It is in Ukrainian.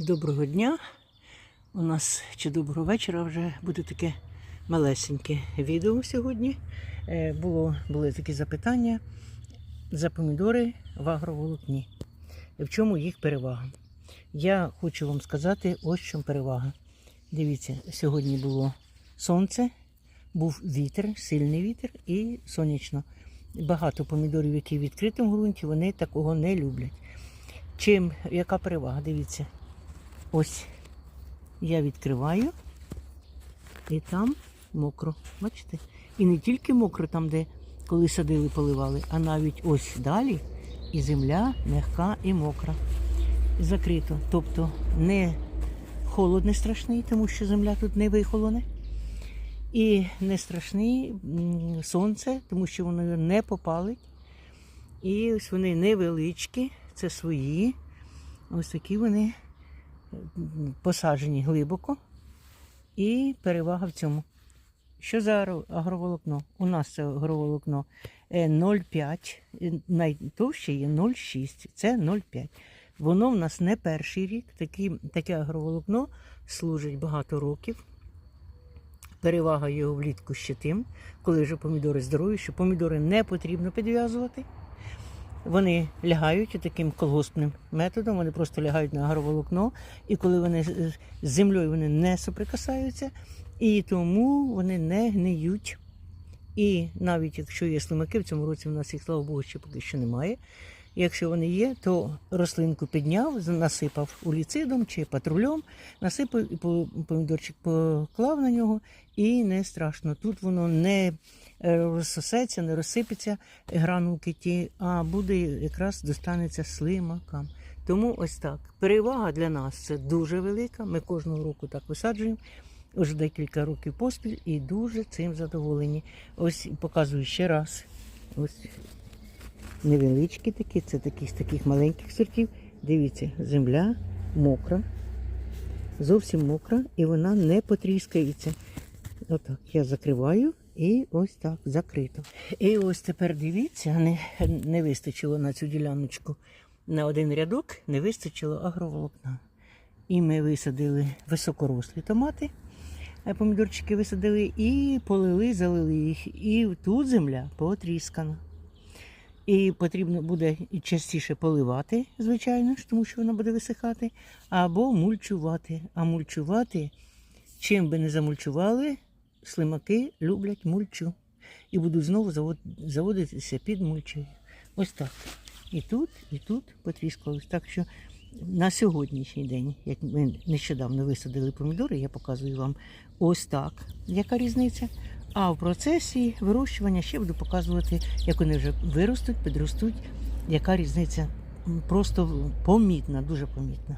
Доброго дня. У нас чи доброго вечора вже буде таке малесеньке відео сьогодні. Е, Було, були такі запитання за помідори в агроволокні. В чому їх перевага? Я хочу вам сказати, ось в чому перевага. Дивіться, сьогодні було сонце, був вітер, сильний вітер і сонячно. Багато помідорів, які в відкритому ґрунті, вони такого не люблять. Чим, яка перевага? Дивіться. Ось я відкриваю, і там мокро. Бачите? І не тільки мокро там, де коли садили, поливали, а навіть ось далі і земля м'яка і мокра. Закрито. Тобто не холод не страшний, тому що земля тут не вихолоне. І не страшний сонце, тому що воно не попалить. І ось вони невеличкі, це свої. Ось такі вони посаджені глибоко. І перевага в цьому. Що за агроволокно? У нас це агроволокно е, 0,5, е, найтовще є 0,6, це 0,5. Воно в нас не перший рік. Такі, таке агроволокно служить багато років. Перевага його влітку ще тим, коли вже помідори здорові, що помідори не потрібно підв'язувати. Вони лягають таким колгоспним методом, вони просто лягають на агроволокно, і коли вони з землею вони не соприкасаються, і тому вони не гниють. І навіть якщо є слимаки, в цьому році в нас їх, слава Богу, ще поки що немає. Якщо вони є, то рослинку підняв, насипав уліцидом чи патрульом, насипав і помідорчик поклав на нього, і не страшно. Тут воно не е, розсосеться, не розсипеться гранулки ті, а буде якраз достанеться слимакам. Тому ось так. Перевага для нас це дуже велика. Ми кожного року так висаджуємо. Уже декілька років поспіль і дуже цим задоволені. Ось показую ще раз. Ось невеличкі такі, це такі з таких маленьких сортів. Дивіться, земля мокра, зовсім мокра, і вона не потріскається. Отак я закриваю і ось так закрито. І ось тепер дивіться, не, не вистачило на цю діляночку на один рядок, не вистачило агроволокна. І ми висадили високорослі томати, е, помідорчики висадили і полили, залили їх. І тут земля потріскана. І потрібно буде і частіше поливати, звичайно ж, тому що вона буде висихати, або мульчувати. А мульчувати, чим би не замульчували, слимаки люблять мульчу. І будуть знову заводитися під мульчею. Ось так. І тут, і тут потріскалось. Так що на сьогоднішній день, як ми нещодавно висадили помідори, я показую вам ось так, яка різниця. А в процесі вирощування ще буду показувати, як вони вже виростуть, підростуть, яка різниця просто помітна, дуже помітна.